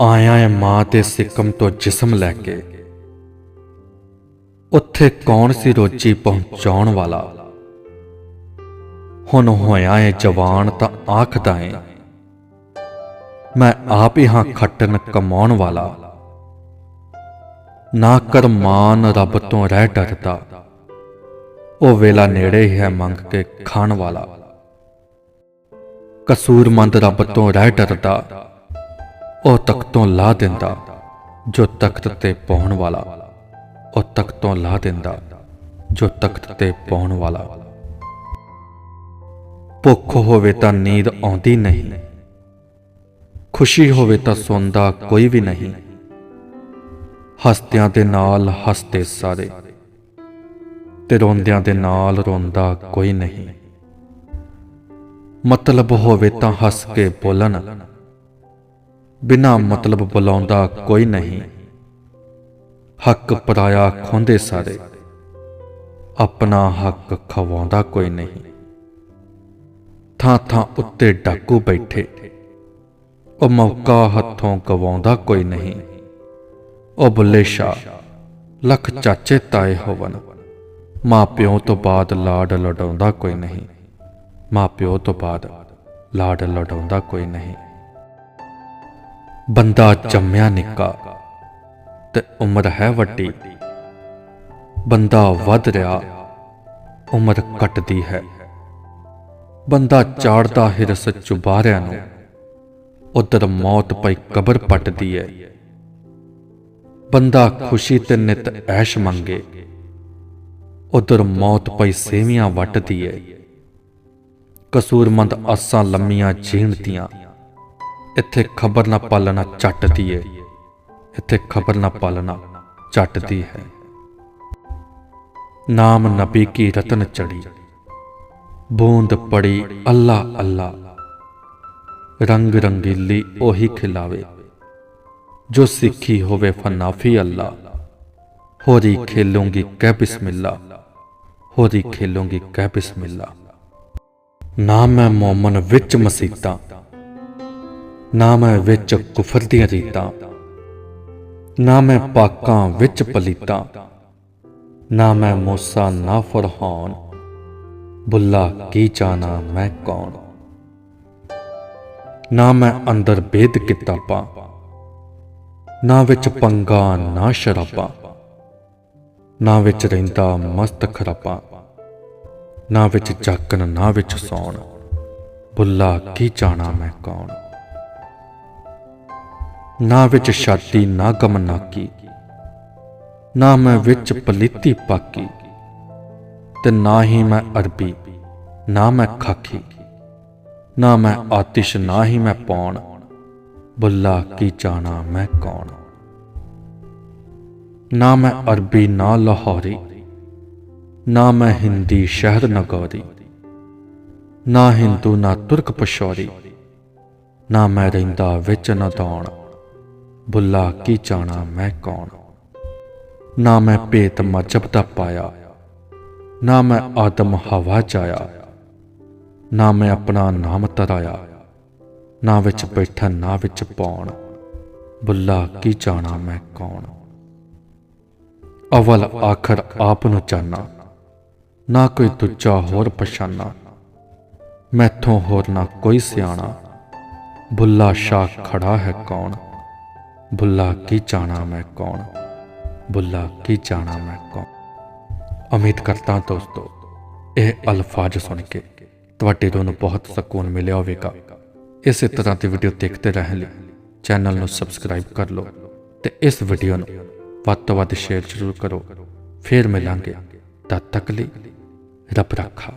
ਆਇਆ ਏ ਮਾਂ ਤੇ ਸਿੱਕਮ ਤੋਂ ਜਿਸਮ ਲੈ ਕੇ। ਉੱਥੇ ਕੌਣ ਸੀ ਰੋਜੀ ਪਹੁੰਚਾਉਣ ਵਾਲਾ? ਹੁਣ ਹੋਇਆ ਏ ਜਵਾਨ ਤਾਂ ਆਖਦਾ ਏ ਮੈਂ ਆਪ ਹੀ ਹਾਂ ਖੱਟਣ ਕਮਾਉਣ ਵਾਲਾ। ਨਾ ਕਰ ਮਾਨ ਰੱਬ ਤੋਂ ਰਹਿ ਡਰਦਾ, ਉਹ ਵੇਲਾ ਨੇੜੇ ਹੀ ਹੈ ਮੰਗ ਕੇ ਖਾਣ ਵਾਲਾ। ਕਸੂਰਮੰਦ ਰੱਬ ਤੋਂ ਰਹਿ ਡਰਦਾ। ਉਹ ਤਖਤੋਂ ਲਾ ਦਿੰਦਾ, ਜੋ ਤਖਤ ਤੇ ਪਾਉਣ ਵਾਲਾ। ਉਹ ਤਖਤੋਂ ਲਾ ਦਿੰਦਾ, ਜੋ ਤਖਤ ਤੇ ਪਾਉਣ ਵਾਲਾ। ਭੁੱਖ ਹੋਵੇ ਤਾਂ ਨੀਂਦ ਆਉਂਦੀ ਨਹੀਂ। ਖੁਸ਼ੀ ਹੋਵੇ ਤਾਂ ਸੌਂਦਾ ਕੋਈ ਵੀ ਨਹੀਂ। ਹਸਤਿਆਂ ਦੇ ਨਾਲ ਹੱਸਦੇ ਸਾਰੇ। ਤੇ ਰੋਂਦਿਆਂ ਦੇ ਨਾਲ ਰੋਂਦਾ ਕੋਈ ਨਹੀਂ। ਮਤਲਬ ਹੋਵੇ ਤਾਂ ਹੱਸ ਕੇ ਬੋਲਣ। ਬਿਨਾ ਮਤਲਬ ਬੁਲਾਉਂਦਾ ਕੋਈ ਨਹੀਂ। ਹੱਕ ਪਰਾਇਆ ਖੋਂਦੇ ਸਾਰੇ। ਆਪਣਾ ਹੱਕ ਖਵਾਉਂਦਾ ਕੋਈ ਨਹੀਂ। ਥਾਂ ਥਾਂ ਉੱਤੇ ਡਾਕੂ ਬੈਠੇ। ਉਹ ਮੌਕਾ ਹੱਥੋਂ ਗਵਾਉਂਦਾ ਕੋਈ ਨਹੀਂ। ਉਹ ਬੁੱਲੇ ਸ਼ਾ ਲੱਖ ਚਾਚੇ ਤਾਏ ਹੋਵਨ ਮਾਂ ਪਿਓ ਤੋਂ ਬਾਅਦ ਲਾਡ ਲੜਾਉਂਦਾ ਕੋਈ ਨਹੀਂ। ਮਾਂ ਪਿਓ ਤੋਂ ਬਾਅਦ ਲਾਡ ਲੜਾਉਂਦਾ ਕੋਈ ਨਹੀਂ। ਬੰਦਾ ਜੰਮਿਆ ਨਿੱਕਾ ਤੇ ਉਮਰ ਹੈ ਵੱਡੀ। ਬੰਦਾ ਵੱਧ ਰਿਹਾ, ਉਮਰ ਘਟਦੀ ਹੈ। ਬੰਦਾ ਚਾੜਦਾ ਹਿਰਸ ਚੁਬਾਰਿਆਂ ਨੂੰ, ਉਧਰ ਮੌਤ ਪਈ ਕਬਰ ਪਟਦੀ ਹੈ ਬੰਦਾ ਖੁਸ਼ੀ ਤੇ ਨਿਤ ਐਸ਼ ਮੰਗੇ, ਉਧਰ ਮੌਤ ਪਈ ਸੇਵੀਆਂ ਵੱਟਦੀ ਹੈ ਕਸੂਰਮੰਦ ਆਸਾਂ ਲੰਮੀਆਂ ਜੀਣਦੀਆਂ ਇੱਥੇ ਖਬਰ ਨਾ ਪਾਲਣਾ ਚੱਟਦੀ ਏ। ਇੱਥੇ ਖਬਰ ਨਾ ਪਾਲਣਾ ਚੱਟਦੀ ਹੈ। ਨਾਮ ਨਬੀ ਕੀ ਰਤਨ ਚੜੀ। ਬੂੰਦ ਪੜੀ ਅੱਲਾ ਅੱਲਾ ਰੰਗ ਰੰਗੀਲੀ ਉਹੀ ਖਿਲਾਵੇ। ਜੋ ਸਿੱਖੀ ਹੋਵੇ ਫਨਾਫੀ ਅੱਲਾ ਹੋਰੀ ਖੇਲੂੰਗੀ ਕਹਿ ਬਿਸਮਿਲ੍ਲਾ। ਹੋਰੀ ਖੇਲੂੰਗੀ ਕਹਿ ਬਿਸਮਿਲ੍ਲਾ। ਨਾ ਮੈਂ ਮੌਮਨ ਵਿੱਚ ਮਸੀਤਾਂ। ਨਾ ਮੈਂ ਵਿੱਚ ਕੁਫਰ ਦੀਆਂ ਰੀਤਾਂ, ਨਾ ਮੈਂ ਪਾਕਾਂ ਵਿੱਚ ਪਲੀਤਾਂ, ਨਾ ਮੈਂ ਮੂਸਾ, ਨਾ ਫਰਹਾਨ, ਬੁੱਲਾ ਕੀ ਜਾਣਾ ਮੈਂ ਕੌਣ? ਨਾ ਮੈਂ ਅੰਦਰ ਬੇਦ ਕਿਤਾਬਾਂ ਨਾ ਵਿੱਚ ਪੰਗਾ, ਨਾ ਸ਼ਰਾਬਾਂ, ਨਾ ਵਿੱਚ ਰਹਿੰਦਾ ਮਸਤ ਖਰਾਬਾਂ ਨਾ ਵਿੱਚ ਜਾਗਣ, ਨਾ ਵਿੱਚ ਸੌਣ, ਬੁੱਲਾ ਕੀ ਜਾਣਾ ਮੈਂ ਕੌਣ? ਨਾ ਵਿੱਚ ਛਾਤੀ, ਨਾ ਗਮਨਾਕੀ ਨਾ ਮੈਂ ਵਿੱਚ ਪਲੀਤੀ ਪਾਕੀ। ਤੇ ਨਾ ਹੀ ਮੈਂ ਅਰਬੀ, ਨਾ ਮੈਂ ਖਾਕੀ। ਨਾ ਮੈਂ ਆਤਿਸ਼, ਨਾ ਹੀ ਮੈਂ ਪੌਣ। ਬੁੱਲਾ ਕੀ ਜਾਣਾ ਮੈਂ ਕੌਣ? ਨਾ ਮੈਂ ਅਰਬੀ, ਨਾ ਲਾਹੌਰੀ। ਨਾ ਮੈਂ ਹਿੰਦੀ ਸ਼ਹਿਰ ਨਗੌਰੀ। ਨਾ ਹਿੰਦੂ, ਨਾ ਤੁਰਕ ਪਸ਼ੌਰੀ ਨਾ ਮੈਂ ਰਹਿੰਦਾ ਵਿੱਚ ਨਾ ਦੌਣ। ਬੁੱਲਾ ਕੀ ਜਾਣਾ, ਮੈਂ ਕੌਣ? ਨਾ ਮੈਂ ਭੇਤ ਮਜਬ ਦਾ ਪਾਇਆ, ਨਾ ਮੈਂ ਆਦਮ ਹਵਾ ਜਾਇਆ, ਨਾ ਮੈਂ ਆਪਣਾ ਨਾਮ ਤਰਾਇਆ, ਨਾ ਵਿੱਚ ਬੈਠਣ ਨਾ ਵਿੱਚ ਪਾਉਣ ਬੁੱਲਾ ਕੀ ਜਾਣਾ, ਮੈਂ ਕੌਣ? ਅਵਲ ਆਖਰ ਆਪ ਨੂੰ ਜਾਣਾ, ਨਾ ਕੋਈ ਦੂਜਾ ਹੋਰ ਪਛਾਨਾ ਮੈਥੋਂ ਹੋਰ ਨਾ ਕੋਈ ਸਿਆਣਾ। ਬੁੱਲਾ ਸ਼ਾਹ ਖੜਾ ਹੈ ਕੌਣ? ਬੁੱਲਾ ਕੀ ਜਾਣਾ ਮੈਂ ਕੌਣ? ਬੁੱਲਾ ਕੀ ਜਾਣਾ ਮੈਂ ਕੌਣ? ਉਮੀਦ ਕਰਤਾ ਦੋਸਤੋ, ਇਹ ਅਲਫਾਜ਼ ਸੁਣ ਕੇ ਤੁਹਾਡੇ ਦੋਨੋਂ ਬਹੁਤ ਸਕੂਨ ਮਿਲਿਆ ਹੋਵੇਗਾ। ਇਸੇ ਤਰ੍ਹਾਂ ਦੀ ਵੀਡੀਓ ਦੇਖਦੇ ਰਹਿਣ ਲਈ ਚੈਨਲ ਨੂੰ ਸਬਸਕ੍ਰਾਈਬ ਕਰ ਲਓ ਤੇ ਇਸ ਵੀਡੀਓ ਨੂੰ ਵੱਧ ਤੋਂ ਵੱਧ ਸ਼ੇਅਰ ਜ਼ਰੂਰ ਕਰੋ। ਫੇਰ ਮਿਲਾਂਗੇ। ਤਦ ਤੱਕ ਲਈ ਰੱਬ ਰੱਖਾ।